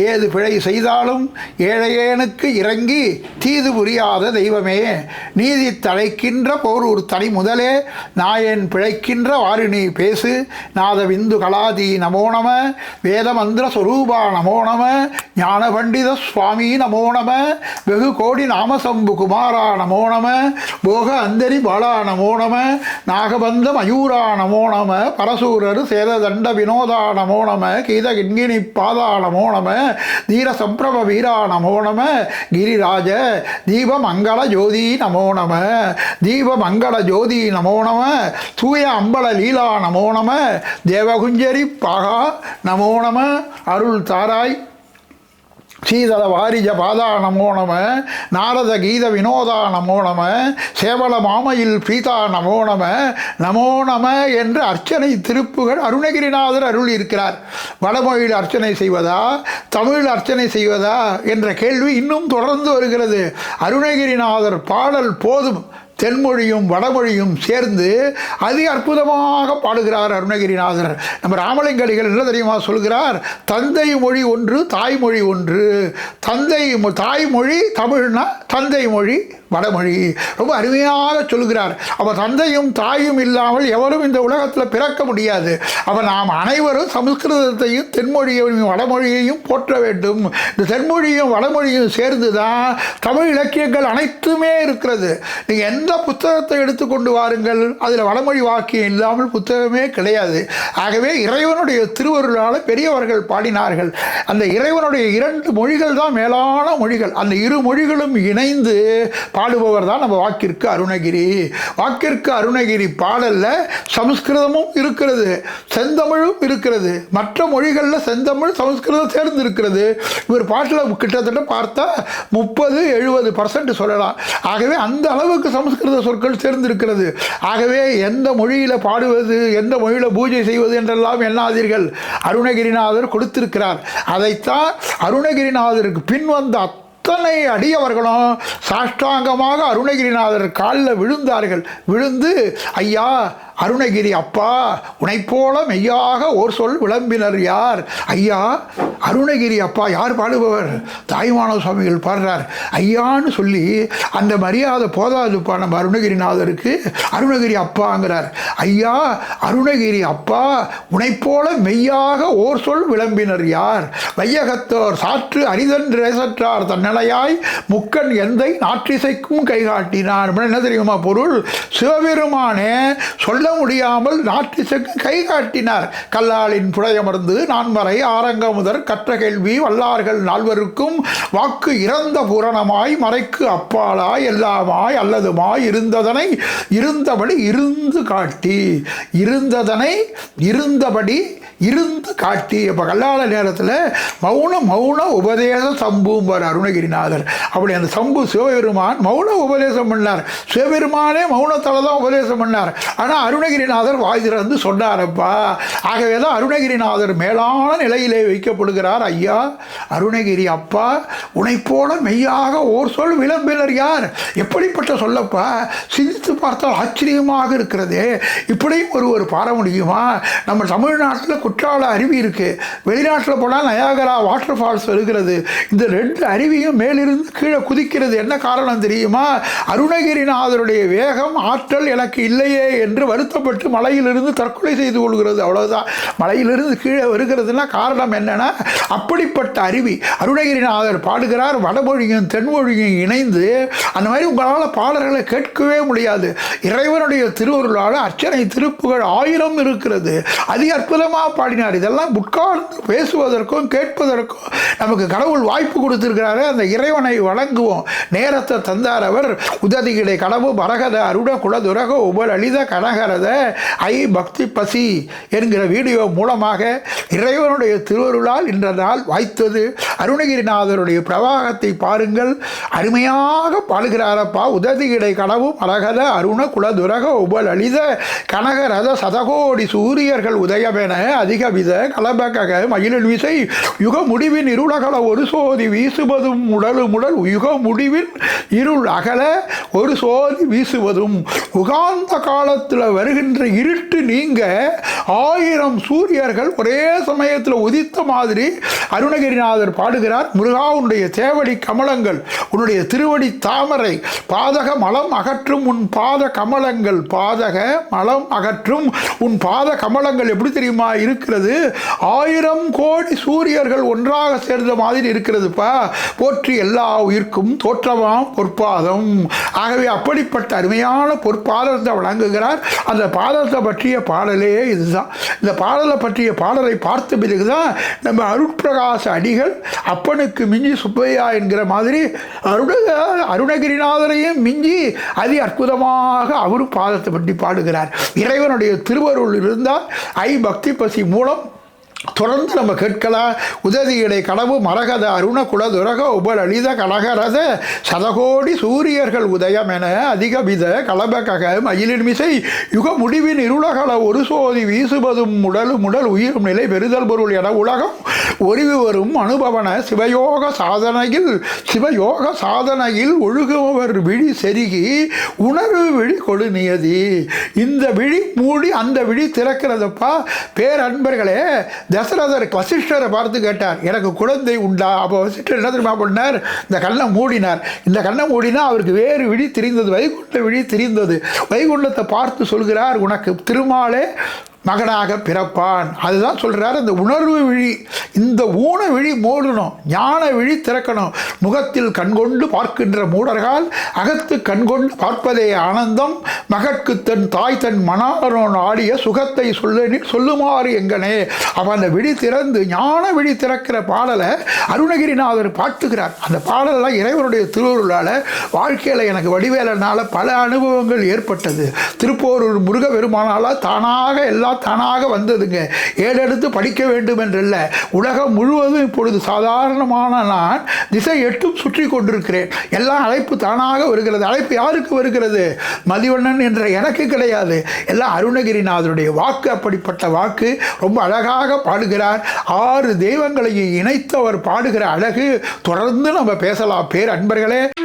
ஏது பிழை செய்தாலும் ஏழையேனுக்கு இறங்கி தீது புரியாத தெய்வமே நீதி தலைக்கின்ற போர் ஒரு தனி முதலே நாயன் பிழைக்கின்ற வாரிணி பேசு நாத விந்து கலாதி நமோ நம வேத மந்திர நமோ நம ஞான பண்டித சுவாமி நமோ நம வெகு கோடி நாமசம்பு குமாரா நமோ நம போக அந்தரி பாலா நமோ நம நாகபந்த மயூரா நமோ நம பரசூரர் சேததண்ட வினோதா நமோ நம கீத கிண்கிணி பாதா நமோ நம தீர சம்பிரப வீரா நமோ நம கிரிராஜ தீபமங்கள ஜோதி நமோ நம தீபமங்கள ஜோதி நமோ நம தூய அம்பல லீலா நமோ நம தேவகுஞ்சரி பாகா நமோ நம அருள் தாராய். சீதள வாரிஜ பாதா நமோ நம நாரத கீத வினோதா நமோ நம சேவல மாமையில் பீதா நமோ நம நமோ நம என்று அர்ச்சனை திருப்புகள் அருணகிரிநாதர் அருள் இருக்கிறார் வடமொழியில் அர்ச்சனை செய்வதா தமிழ் அர்ச்சனை செய்வதா என்ற கேள்வி இன்னும் தொடர்ந்து வருகிறது. அருணகிரிநாதர் பாடல் போதும். தென்மொழியும் வடமொழியும் சேர்ந்து அதி அற்புதமாக பாடுகிறார் அருணகிரிநாதர் நம்ம ராமலிங்கடிகள் என்ன தெரியுமா சொல்கிறார்? தந்தை மொழி ஒன்று தாய்மொழி ஒன்று. தந்தை தாய்மொழி தமிழ்னா தந்தை மொழி வடமொழி. ரொம்ப அருமையாக சொல்கிறார் அவன் தந்தையும் தாயும் இல்லாமல் எவரும் இந்த உலகத்தில் பிறக்க முடியாது. அவன் நாம் அனைவரும் சமஸ்கிருதத்தையும் தென்மொழியையும் வடமொழியையும் போற்ற வேண்டும். இந்த தென்மொழியும் வடமொழியும் சேர்ந்து தான் தமிழ் இலக்கியங்கள் அனைத்துமே இருக்கிறது. நீங்கள் எந்த புத்தகத்தை எடுத்துக்கொண்டு வாருங்கள். அதில் வடமொழி வாக்கியம் இல்லாமல் புத்தகமே கிடையாது. ஆகவே இறைவனுடைய திருவருளால் பெரியவர்கள் பாடினார்கள். அந்த இறைவனுடைய இரண்டு மொழிகள் தான் மேலான மொழிகள். அந்த இரு மொழிகளும் இணைந்து பாடுபவர் தான் நம்ம வாக்கிற்கு அருணகிரி. வாக்கிற்கு அருணகிரி பாடலில் சமஸ்கிருதமும் இருக்கிறது செந்தமிழும் இருக்கிறது. மற்ற மொழிகளில் செந்தமிழ் சமஸ்கிருதம் சேர்ந்து இருக்கிறது இவர் பாட்டில் கிட்டத்தட்ட பார்த்தா முப்பது எழுபது பர்சன்ட் சொல்லலாம். ஆகவே அந்த அளவுக்கு சமஸ்கிருத சொற்கள் சேர்ந்திருக்கிறது. ஆகவே எந்த மொழியில் பாடுவது எந்த மொழியில் பூஜை செய்வது என்றெல்லாம் எண்ணாதீர்கள். அருணகிரிநாதர் கொடுத்திருக்கிறார். அதைத்தான் அருணகிரிநாதருக்கு பின் வந்த அத்தனை அடியவர்களும் சாஷ்டாங்கமாக அருணகிரிநாதர் காலில் விழுந்தார்கள். விழுந்து ஐயா அருணகிரி அப்பா உனைப்போல மெய்யாக ஓர் சொல் விளம்பினர் யார்? ஐயா அருணகிரி அப்பா யார் பாடுபவர்? தாய்மானவ சுவாமிகள் பாடுறார். ஐயான்னு சொல்லி அந்த மரியாதை போதாதுப்பா நம்ம அருணகிரிநாதருக்கு. அருணகிரி அப்பாங்கிறார். ஐயா அருணகிரி அப்பா உனைப்போல மெய்யாக ஓர் சொல் விளம்பினர் யார்? வையகத்தோர் சாற்று அரிதன் ரேசற்றார் தன்னலையாய் முக்கன் எந்தை நாற்றிசைக்கும் கைகாட்டினார். என்ன தெரியுமா பொருள்? சிவபெருமானே சொல்ல முடியாமல் நாற்றிசைக்கு கை காட்டினார். கல்லாலின் புடையமர்ந்து நான்மறை ஆரங்க முதற் கற்ற கேள்வி வல்லார்கள் நால்வருக்கும் வாக்கு இறந்த பூரணமாய் மறைக்கு அப்பாலாய் எல்லாமாய் அல்லதுமாய் இருந்ததனை இருந்தபடி இருந்து காட்டி. இருந்ததனை இருந்தபடி இருந்து காட்டி. அப்போ கல்லால நேரத்தில் மௌன மௌன உபதேச சம்பும்பார் அருணகிரிநாதர். அப்படி அந்த சம்பு சிவபெருமான் மௌன உபதேசம் பண்ணார். சிவபெருமானே மௌனத்தால் தான் உபதேசம் பண்ணார். ஆனால் அருணகிரிநாதர் வாய் திறந்து சொன்னாரப்பா. ஆகவே தான் அருணகிரிநாதர் மேலான நிலையிலே வைக்கப்படுகிறார் ஐயா. அருணகிரி அப்பா உனை போல மெய்யாக ஓர் சொல் விளம்பினர் யார்? எப்படிப்பட்ட சொல்லப்பா? சிந்தித்து பார்த்தால் ஆச்சரியமாக இருக்கிறதே. இப்படியும் ஒருவர் பாட முடியுமா? நம்ம தமிழ்நாட்டில் குற்றால அருவி இருக்கு. வெளிநாட்டில் போனால் நயாகரா வாட்டர் ஃபால்ஸ் இருக்கிறது இந்த ரெண்டு அருவியும் மேலிருந்து கீழே குதிக்கிறது. என்ன காரணம் தெரியுமா? அருணகிரிநாதருடைய வேகம் ஆற்றல் எனக்கு இல்லையே என்று வருத்தப்பட்டு மலையிலிருந்து தற்கொலை செய்து கொள்கிறது. அவ்வளவுதான். மலையிலிருந்து கீழே வருகிறதுனா காரணம் என்னன்னா அப்படிப்பட்ட அருவி. அருணகிரிநாதர் பாடுகிறார் வடமொழியும் தென்மொழியும் இணைந்து அந்த மாதிரி உங்களால் பாடல்களை கேட்கவே முடியாது. இறைவனுடைய திருவருளால் அர்ச்சனை திருப்புகள் ஆயிரம் இருக்கிறது. அதி அற்புதமாக பாடினார். இதெல்லாம் உட்கார்ந்து பேசுவதற்கும் கேட்பதற்கும் நமக்கு கடவுள் வாய்ப்பு கொடுத்திருக்கிறாரு அந்த இறைவனை வழங்குவோம் நேரத்தை தந்தார் அவர். உததிகிடை கடவு பரகத அருட குலதுரக உபலலித கனகரத ஐ பக்தி பசி என்கிற வீடியோ மூலமாக இறைவனுடைய திருவருளால் இன்ற நாள் வாய்த்தது. அருணகிரிநாதருடைய பிரவாகத்தை பாருங்கள். அருமையாக பாடுகிறாரப்பா. உததிகிடை கடவும் அழகத அருண குலதுரக உபலலித கனகரத சதகோடி சூரியர்கள் உதயமென அதிகவித கலபகக மயிலின் விசை யுக முடிவின் இருளகல ஒரு சோதி வீசுவதும் உடலும் உடல் யுக முடிவில் இருள் அகல ஒரு சோதி வீசுவதும். உகாந்த காலத்தில் வருகின்ற இருட்டு நீங்க ஆயிரம் சூரியர்கள் ஒரே சமயத்தில் உதித்த மாதிரி அருணகிரிநாதர் பாடுகிறார் முருகா உன்னுடைய தேவடி கமலங்கள் உன்னுடைய திருவடி தாமரை பாதக மலம் அகற்றும் உன் பாத கமலங்கள் பாதக மலம் அகற்றும் உன் பாத கமலங்கள் எப்படி தெரியுமா இருக்கிறது? ஆயிரம் கோடி சூரியர்கள் ஒன்றாக சேர்ந்த மாதிரி இருக்கிறதுப்பா. போற்றி எல்லா உயிர்க்கும் தோற்றமாம் பொற்பாதம். ஆகவே அப்படிப்பட்ட அருமையான பொற்பாதத்தை வழங்குகிறார். அந்த பாதத்தை பற்றிய பாடலே இதுதான். இந்த பாடலை பற்றிய பாடலை பார்த்த பிறகுதான் நம்ம அருட்பிரகாச அடிகள் அப்பனுக்கு மிஞ்சி சுப்பையா என்கிற மாதிரி அருண அருணகிரிநாதரையும் மிஞ்சி அதி அற்புதமாக அவரும் பாதத்தை பற்றி பாடுகிறார். இறைவனுடைய திருவருள் இருந்தால் ஐ பக்தி பசி மூலம் தொடர்ந்து நம்ம கேட்கலாம். உதவியடை கடவு மரகத அருண குலதுரக உபலலித கனகரத சதகோடி சூரியர்கள் உதயம் என அதிகவித கலபகக மயிலின் மிசை யுக முடிவின் இருளகல ஒரு சோதி வீசுவதும் உடலும் உடல் உயிரும் நிலை பெறுதல் பொருள் என உலகம் ஒருவி வரும் அனுபவன சிவயோக சாதனையில் சிவயோக சாதனையில் ஒழுகுவர் விழி செருகி உணர்வு விழி கொடு நியதி. இந்த விழி மூடி அந்த விழி திறக்கிறதப்பா. பேரன்பர்களே தசரதர் வசிஷ்டரை பார்த்து கேட்டார் எனக்கு குழந்தை உண்டா? அப்போ வசிஷ்டர் என்ன தெரியுமா பண்ணார்? இந்த கண்ணை மூடினார். இந்த கண்ணை மூடினா அவருக்கு வேறு விழி தெரிந்தது வைகுண்ட விழி தெரிந்தது. வைகுண்டத்தை பார்த்து சொல்கிறார் உனக்கு திருமாலே மகனாக பிறப்பான். அதுதான் சொல்கிறார் அந்த உணர்வு விழி இந்த ஊன விழி மூடணும் ஞான விழி திறக்கணும். முகத்தில் கண்கொண்டு பார்க்கின்ற மூடர்கள் அகத்து கண்கொண்டு பார்ப்பதே ஆனந்தம். மகற்கு தன் தாய் தன் மனாரன் ஆடிய சுகத்தை சொல்லி சொல்லுமாறு எங்கனே. அவன் அந்த விழி திறந்து ஞான விழி திறக்கிற பாடலை அருணகிரிநாதர் பாட்டுகிறார். அந்த பாடலெல்லாம் இறைவனுடைய திருவருளால் வாழ்க்கையில் எனக்கு வடிவேலனால பல அனுபவங்கள் ஏற்பட்டது. திருப்போரூர் முருக பெருமானால் தானாக எல்லாம் தானாக வந்ததுங்க. ஏடெடுத்து படிக்க வேண்டும் என்றல்ல உலகம் முழுவதும் இப்பொழுது சாதாரணமான நான் திசை எட்டும் சுற்றி கொண்டிருக்கிறேன். எல்லாம் அழைப்பு தானாக வருகிறது. அழைப்பு யாருக்கு வருகிறது? மதிவண்ணன் என்ற எனக்கு கிடையாது. எல்லாம் அருணகிரிநாதருடைய வாக்கு அப்படிப்பட்ட வாக்கு ரொம்ப அழகாக பாடுகிறார். ஆறு தெய்வங்களையும் இணைத்து அவர் பாடுகிற அழகு தொடர்ந்து நம்ம பேசலாம். பேர் அன்பர்களே